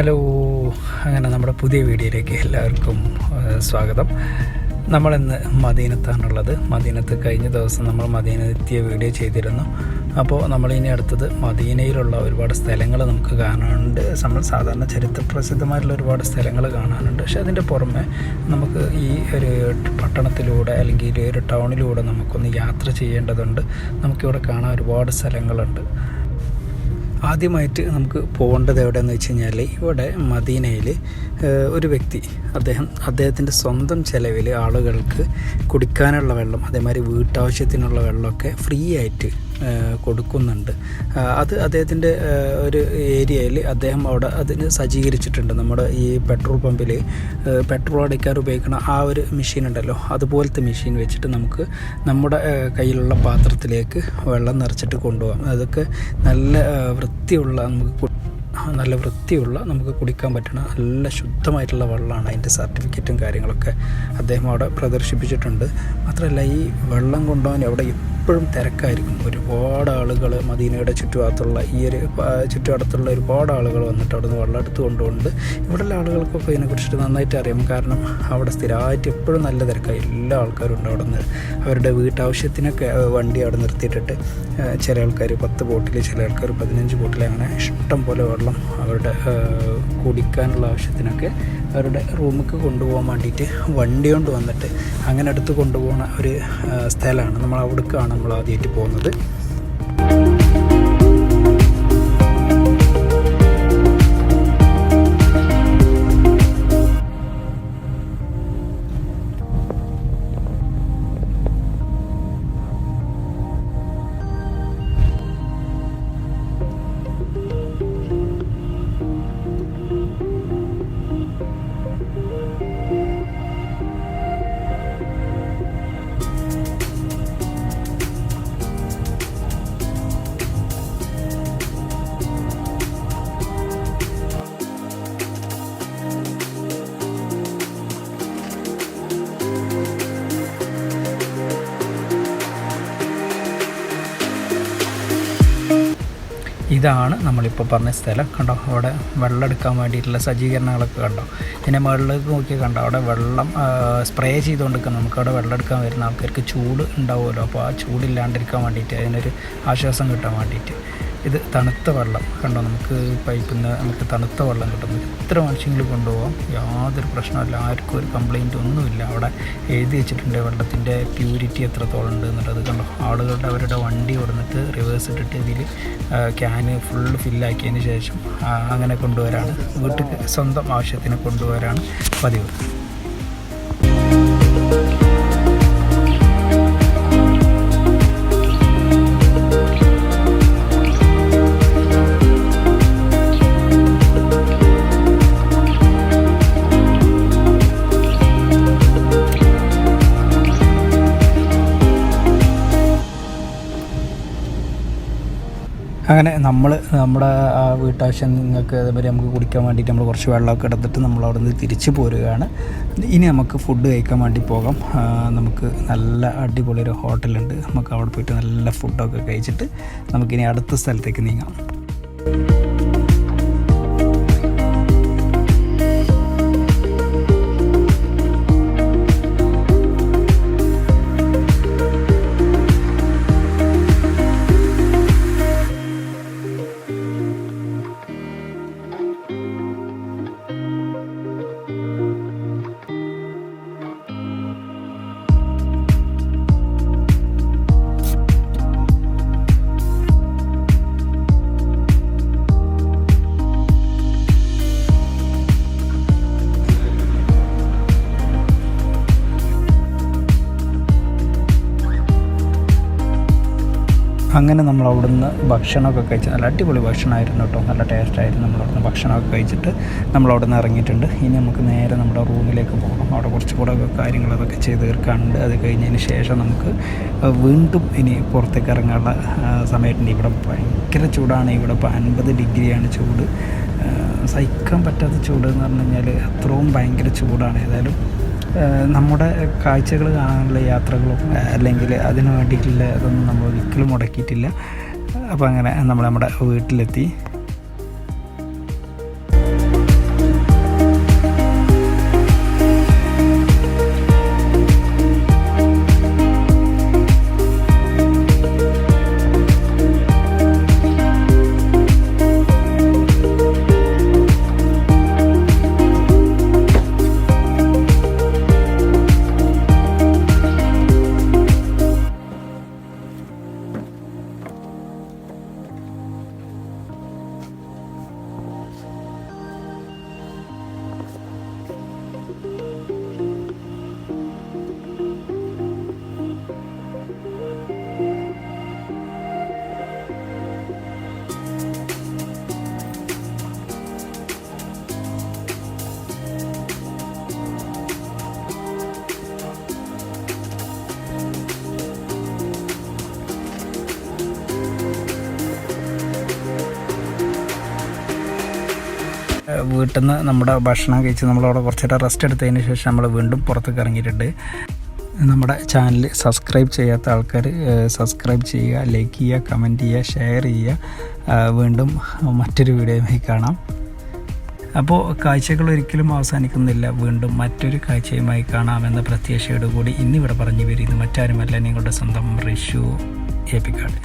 Hello അങ്ങനെ നമ്മുടെ പുതിയ വീഡിയോയിലേക്ക് എല്ലാവർക്കും സ്വാഗതം. നമ്മളിന്ന് മദീനത്താണുള്ളത്. മദീനത്ത് കഴിഞ്ഞ ദിവസം നമ്മൾ മദീനത്തെത്തിയ വീഡിയോ ചെയ്തിരുന്നു. അപ്പോൾ നമ്മളിനി അടുത്തത് മദീനയിലുള്ള ഒരുപാട് സ്ഥലങ്ങൾ നമുക്ക് കാണാനുണ്ട്. നമ്മൾ സാധാരണ ചരിത്ര പ്രസിദ്ധമായിട്ടുള്ള ഒരുപാട് സ്ഥലങ്ങൾ കാണാനുണ്ട്. പക്ഷേ അതിന്റെ പുറമെ നമുക്ക് ഈ ഒരു പട്ടണത്തിലൂടെ അല്ലെങ്കിൽ ഒരു ടൗണിലൂടെ നമുക്കൊന്ന് യാത്ര ചെയ്യേണ്ടതുണ്ട്. നമുക്കിവിടെ കാണാൻ ഒരുപാട് സ്ഥലങ്ങളുണ്ട്. ആദ്യമായിട്ട് നമുക്ക് പോകേണ്ടത് എവിടെയെന്ന് വെച്ച് കഴിഞ്ഞാൽ ഇവിടെ മദീനയിൽ ഒരു വ്യക്തി അദ്ദേഹം അദ്ദേഹത്തിന്റെ സ്വന്തം ചിലവിൽ ആളുകൾക്ക് കുടിക്കാനുള്ള വെള്ളം അതേമാതിരി വീട്ടാവശ്യത്തിനുള്ള വെള്ളമൊക്കെ ഫ്രീ ആയിട്ട് കൊടുക്കുന്നുണ്ട്. അത് അദ്ദേഹത്തിന്റെ ഒരു ഏരിയയിൽ അദ്ദേഹം അവിടെ അതിന് സജ്ജീകരിച്ചിട്ടുണ്ട്. നമ്മുടെ ഈ പെട്രോൾ പമ്പിൽ പെട്രോൾ അടിക്കാൻ ഉപയോഗിക്കുന്ന ആ ഒരു മെഷീൻ ഉണ്ടല്ലോ. അതുപോലത്തെ മെഷീൻ വെച്ചിട്ട് നമുക്ക് നമ്മുടെ കയ്യിലുള്ള പാത്രത്തിലേക്ക് വെള്ളം നിറച്ചിട്ട് കൊണ്ടുപോകാം. അതൊക്കെ നല്ല വൃത്തിയുള്ള നമുക്ക് നല്ല വൃത്തിയുള്ള നമുക്ക് കുടിക്കാൻ പറ്റുന്ന നല്ല ശുദ്ധമായിട്ടുള്ള വെള്ളമാണ് അതിന്റെ സർട്ടിഫിക്കറ്റും കാര്യങ്ങളൊക്കെ അദ്ദേഹം അവിടെ പ്രദർശിപ്പിച്ചിട്ടുണ്ട്. മാത്രമല്ല ഈ വെള്ളം കൊണ്ടുപോകാൻ അവിടെ എപ്പോഴും തിരക്കായിരിക്കും. ഒരുപാട് ആളുകൾ മദീനയുടെ ചുറ്റുഭാഗത്തുള്ള ഈ ഒരു ചുറ്റുപാടത്തുള്ള ഒരുപാട് ആളുകൾ വന്നിട്ട് അവിടെ നിന്ന് വെള്ളം എടുത്ത് കൊണ്ടുകൊണ്ട് ഇവിടെയുള്ള ആളുകൾക്കൊക്കെ ഇതിനെക്കുറിച്ചിട്ട് നന്നായിട്ട് അറിയാം. കാരണം അവിടെ സ്ഥിരമായിട്ട് എപ്പോഴും നല്ല തിരക്കായി എല്ലാ ആൾക്കാരും ഉണ്ട് അവിടെ നിന്ന് അവരുടെ വീട്ടാവശ്യത്തിനൊക്കെ വണ്ടി അവിടെ നിർത്തിയിട്ടിട്ട് ചില ആൾക്കാർ പത്ത് ബോട്ടിൽ ചില ആൾക്കാർ പതിനഞ്ച് ബോട്ടിൽ അങ്ങനെ ഇഷ്ടം പോലെ വെള്ളം അവരുടെ കുടിക്കാനുള്ള ആവശ്യത്തിനൊക്കെ അവരുടെ റൂമിലേക്ക് കൊണ്ടുപോകാൻ വേണ്ടിയിട്ട് വണ്ടി കൊണ്ട് വന്നിട്ട് അങ്ങനെ അടുത്ത് കൊണ്ടുപോകുന്ന ഒരു സ്ഥലമാണ്. നമ്മൾ അവിടേക്കാണ് നമ്മൾ ആദ്യമായിട്ട് പോകുന്നത്. ഇതാണ് നമ്മളിപ്പോൾ പറഞ്ഞ സ്ഥലം. കണ്ടോ? അവിടെ വെള്ളം എടുക്കാൻ വേണ്ടിയിട്ടുള്ള സജ്ജീകരണങ്ങളൊക്കെ കണ്ടോ? പിന്നെ മുകളിലേക്ക് നോക്കി കണ്ടോ? അവിടെ വെള്ളം സ്പ്രേ ചെയ്തുകൊണ്ടിരിക്കണം നമുക്ക് അവിടെ വെള്ളം എടുക്കാൻ വരുന്ന ആൾക്കാർക്ക് ചൂട് ഉണ്ടാവുമല്ലോ. അപ്പോൾ ആ ചൂടില്ലാണ്ടിരിക്കാൻ വേണ്ടിയിട്ട് അതിനൊരു ആശ്വാസം കിട്ടാൻ വേണ്ടിയിട്ട്. ഇത് തണുത്ത വെള്ളം. കണ്ടോ? നമുക്ക് പൈപ്പിൽ നിന്ന് നമുക്ക് തണുത്ത വെള്ളം കിട്ടും. എത്ര മനുഷ്യങ്ങൾ കൊണ്ടുപോകാം യാതൊരു പ്രശ്നമില്ല ആർക്കും ഒരു കംപ്ലൈന്റ് ഒന്നുമില്ല. അവിടെ എഴുതി വെച്ചിട്ടുണ്ട് വെള്ളത്തിന്റെ പ്യൂരിറ്റി എത്രത്തോളം ഉണ്ട് എന്നുള്ളത്. കണ്ടോ? ആളുകളുടെ അവരുടെ വണ്ടി കൊടുത്തിട്ട് റിവേഴ്സ് ഇട്ടിട്ട് ഇതിൽ ക്യാന് ഫുള്ള് ഫില്ലാക്കിയതിന് ശേഷം അങ്ങനെ കൊണ്ടുവരാണ്. വീട്ടിൽ സ്വന്തം ആവശ്യത്തിന് കൊണ്ടുവരാണ് പതിവ്. അങ്ങനെ നമ്മൾ നമ്മുടെ ആ വീട്ടാവശ്യങ്ങൾക്ക് അതേപോലെ നമുക്ക് കുടിക്കാൻ വേണ്ടിയിട്ട് നമ്മൾ കുറച്ച് വെള്ളമൊക്കെ എടുത്തിട്ട് നമ്മൾ അവിടെ നിന്ന് തിരിച്ചു പോരുകയാണ്. ഇനി നമുക്ക് ഫുഡ് കഴിക്കാൻ വേണ്ടി പോകാം. നമുക്ക് നല്ല അടിപൊളി ഒരു ഹോട്ടലുണ്ട് നമുക്ക് അവിടെ പോയിട്ട് നല്ല ഫുഡൊക്കെ കഴിച്ചിട്ട് നമുക്കിനി അടുത്ത സ്ഥലത്തേക്ക് നീങ്ങാം. അങ്ങനെ നമ്മൾ അവിടുന്ന് ഭക്ഷണമൊക്കെ കഴിച്ച് നല്ല അടിപൊളി ഭക്ഷണമായിരുന്നു കേട്ടോ. നല്ല ടേസ്റ്റായിരുന്നു നമ്മൾ അവിടുന്ന് ഭക്ഷണമൊക്കെ കഴിച്ചിട്ട് നമ്മൾ അവിടെ നിന്ന് ഇറങ്ങിയിട്ടുണ്ട്. ഇനി നമുക്ക് നേരെ നമ്മുടെ റൂമിലേക്ക് പോകണം. അവിടെ കുറച്ച് കൂടെ കാര്യങ്ങൾ അതൊക്കെ ചെയ്ത് തീർക്കാനുണ്ട്. അത് കഴിഞ്ഞതിന് ശേഷം നമുക്ക് വീണ്ടും ഇനി പുറത്തേക്ക് ഇറങ്ങാനുള്ള സമയത്തുണ്ട് ഇവിടെ ഭയങ്കര ചൂടാണ്. ഇവിടെ ഇപ്പോൾ അൻപത് ഡിഗ്രിയാണ് ചൂട്. സഹിക്കാൻ പറ്റാത്ത ചൂട് എന്ന് പറഞ്ഞു കഴിഞ്ഞാൽ അത്രയും ഭയങ്കര ചൂടാണ്. ഏതായാലും നമ്മുടെ കാഴ്ചകൾ കാണാനുള്ള യാത്രകളും അല്ലെങ്കിൽ അതിന് വേണ്ടിയിട്ടുള്ള ഇതൊന്നും നമ്മൾ ഒരിക്കലും മുടക്കിയിട്ടില്ല. അപ്പോൾ അങ്ങനെ നമ്മൾ നമ്മുടെ വീട്ടിലെത്തി. വീട്ടിൽ നിന്ന് നമ്മുടെ ഭക്ഷണം കഴിച്ച് നമ്മളവിടെ കുറച്ച് നേരം റെസ്റ്റ് എടുത്തതിന് ശേഷം നമ്മൾ വീണ്ടും പുറത്തേക്ക് ഇറങ്ങിയിട്ടുണ്ട്. നമ്മുടെ ചാനൽ സബ്സ്ക്രൈബ് ചെയ്യാത്ത ആൾക്കാർ സബ്സ്ക്രൈബ് ചെയ്യുക ലൈക്ക് ചെയ്യുക കമന്റ് ചെയ്യുക ഷെയർ ചെയ്യുക. വീണ്ടും മറ്റൊരു വീഡിയോയുമായി കാണാം. അപ്പോൾ കാഴ്ചകൾ ഒരിക്കലും അവസാനിക്കുന്നില്ല. വീണ്ടും മറ്റൊരു കാഴ്ചയുമായി കാണാമെന്ന പ്രത്യാശയോടുകൂടി ഇന്നിവിടെ പറഞ്ഞു വരുന്നത് മറ്റാരുമല്ല നിങ്ങളുടെ സ്വന്തം റിഷു ഏപ്പിക്കാട്.